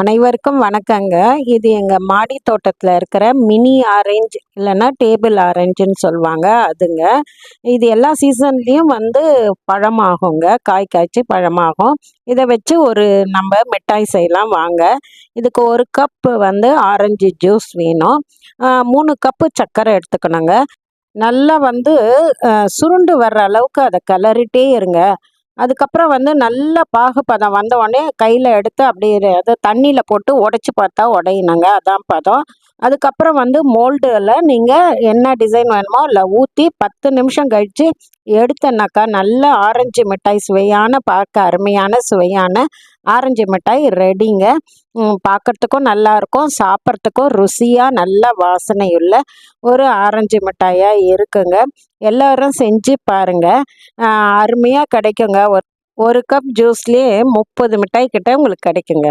அனைவருக்கும் வணக்கங்க. இது எங்கள் மாடி தோட்டத்தில் இருக்கிற மினி ஆரேஞ்ச் இல்லைன்னா டேபிள் ஆரஞ்சுன்னு சொல்லுவாங்க. அதுங்க. இது எல்லா சீசன்லேயும் வந்து பழமாகுங்க. காய் காய்ச்சி பழமாகும். இதை வச்சு ஒரு நம்ம மிட்டாய் செய்யலாம். வாங்க. இதுக்கு ஒரு கப்பு வந்து ஆரஞ்சு ஜூஸ் வேணும். மூணு கப்பு சர்க்கரை எடுத்துக்கணுங்க. நல்லா வந்து சுருண்டு வர்ற அளவுக்கு அதை கிளறிட்டே இருங்க. அதுக்கப்புறம் வந்து நல்ல பாகுபதம் வந்த உடனே கையில் எடுத்து அப்படியே அது தண்ணியில் போட்டு உடச்சி பார்த்தா உடையணுங்க. அதான் பதம். அதுக்கப்புறம் வந்து மோல்டில் நீங்கள் என்ன டிசைன் வேணுமோ இல்லை ஊற்றி பத்து நிமிஷம் கழித்து எடுத்தனாக்கா நல்ல ஆரஞ்சு மிட்டாய் சுவையான பார்க்க அருமையான சுவையான ஆரஞ்சு மிட்டாய் ரெடிங்க பார்க்குறதுக்கும் நல்லாயிருக்கும் சாப்பிட்றதுக்கும் ருசியாக நல்ல வாசனையுள்ள ஒரு ஆரஞ்சு மிட்டாயாக இருக்குங்க. எல்லோரும் செஞ்சு பாருங்கள் அருமையாக கிடைக்குங்க. ஒரு ஒரு கப் ஜூஸ்லேயே முப்பது மிட்டாய் கிட்ட உங்களுக்கு கிடைக்குங்க.